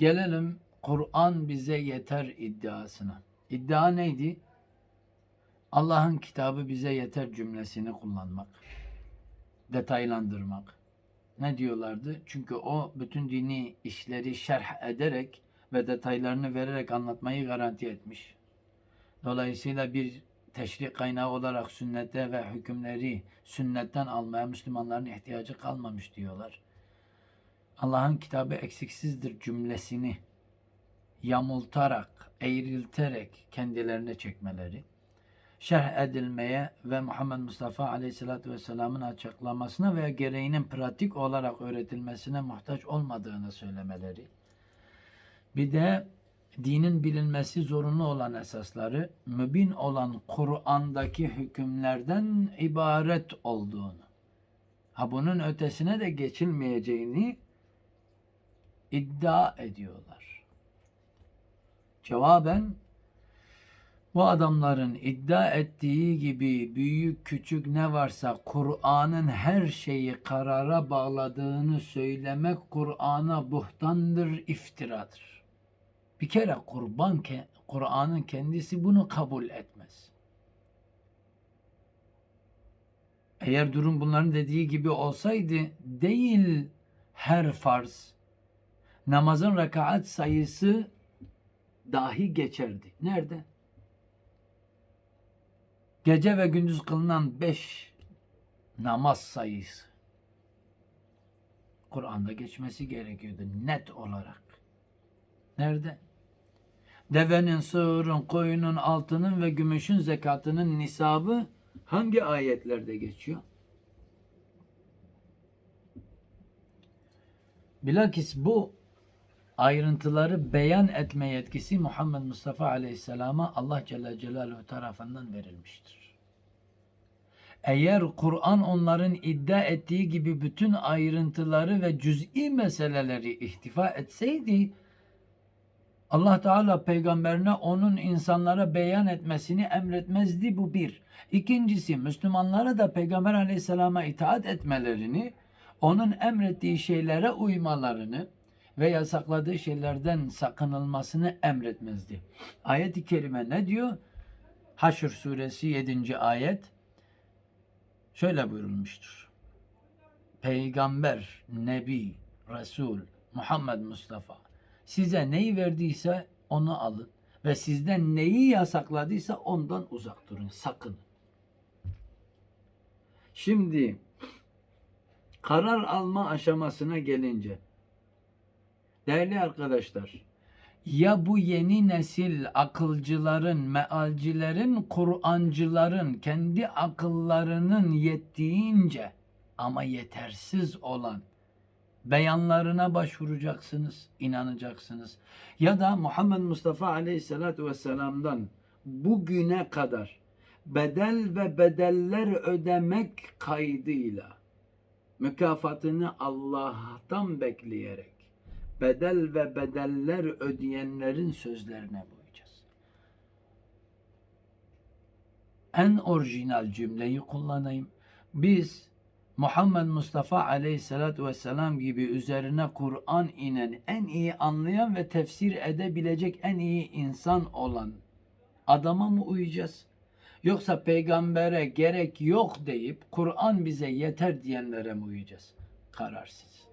Gelelim Kur'an bize yeter iddiasına. İddia neydi? Allah'ın kitabı bize yeter cümlesini kullanmak. Detaylandırmak. Ne diyorlardı? Çünkü o bütün dini işleri şerh ederek ve detaylarını vererek anlatmayı garanti etmiş. Dolayısıyla bir teşrik kaynağı olarak sünnete ve hükümleri sünnetten almaya Müslümanların ihtiyacı kalmamış diyorlar. Allah'ın kitabı eksiksizdir cümlesini yamultarak, eğrilterek kendilerine çekmeleri, şerh edilmeye ve Muhammed Mustafa Aleyhisselatü Vesselam'ın açıklamasına veya gereğinin pratik olarak öğretilmesine muhtaç olmadığını söylemeleri, bir de dinin bilinmesi zorunlu olan esasları, mübin olan Kur'an'daki hükümlerden ibaret olduğunu, ha bunun ötesine de geçilmeyeceğini iddia ediyorlar. Cevaben bu adamların iddia ettiği gibi büyük küçük ne varsa Kur'an'ın her şeyi karara bağladığını söylemek Kur'an'a buhtandır, iftiradır. Bir kere kurban Kur'an'ın kendisi bunu kabul etmez. Eğer durum bunların dediği gibi olsaydı değil her farz namazın rekaat sayısı dahi geçerdi. Nerede? Gece ve gündüz kılınan beş namaz sayısı. Kur'an'da geçmesi gerekiyordu net olarak. Nerede? Devenin, sığırın, koyunun, altının ve gümüşün zekatının nisabı hangi ayetlerde geçiyor? Bilakis bu ayrıntıları beyan etme yetkisi Muhammed Mustafa Aleyhisselam'a Allah Celle Celaluhu tarafından verilmiştir. Eğer Kur'an onların iddia ettiği gibi bütün ayrıntıları ve cüz'i meseleleri ihtifa etseydi, Allah Teala peygamberine onun insanlara beyan etmesini emretmezdi bu bir. İkincisi Müslümanlara da peygamber aleyhisselama itaat etmelerini, onun emrettiği şeylere uymalarını ve yasakladığı şeylerden sakınılmasını emretmezdi. Ayet-i kerime ne diyor? Haşr suresi 7. ayet şöyle buyurulmuştur. Peygamber, Nebi, Resul, Muhammed Mustafa size neyi verdiyse onu alın ve sizden neyi yasakladıysa ondan uzak durun, sakın. Şimdi karar alma aşamasına gelince değerli arkadaşlar ya bu yeni nesil akılcıların, mealcilerin, Kur'ancıların kendi akıllarının yettiğince ama yetersiz olan beyanlarına başvuracaksınız, inanacaksınız. Ya da Muhammed Mustafa Aleyhisselatü Vesselam'dan bugüne kadar bedel ve bedeller ödemek kaydıyla mükafatını Allah'tan bekleyerek bedel ve bedeller ödeyenlerin sözlerine uyacağız. En orijinal cümleyi kullanayım. Biz Muhammed Mustafa Aleyhisselatü Vesselam gibi üzerine Kur'an inen en iyi anlayan ve tefsir edebilecek en iyi insan olan adama mı uyacağız? Yoksa peygambere gerek yok deyip Kur'an bize yeter diyenlere mi uyacağız? Kararsız.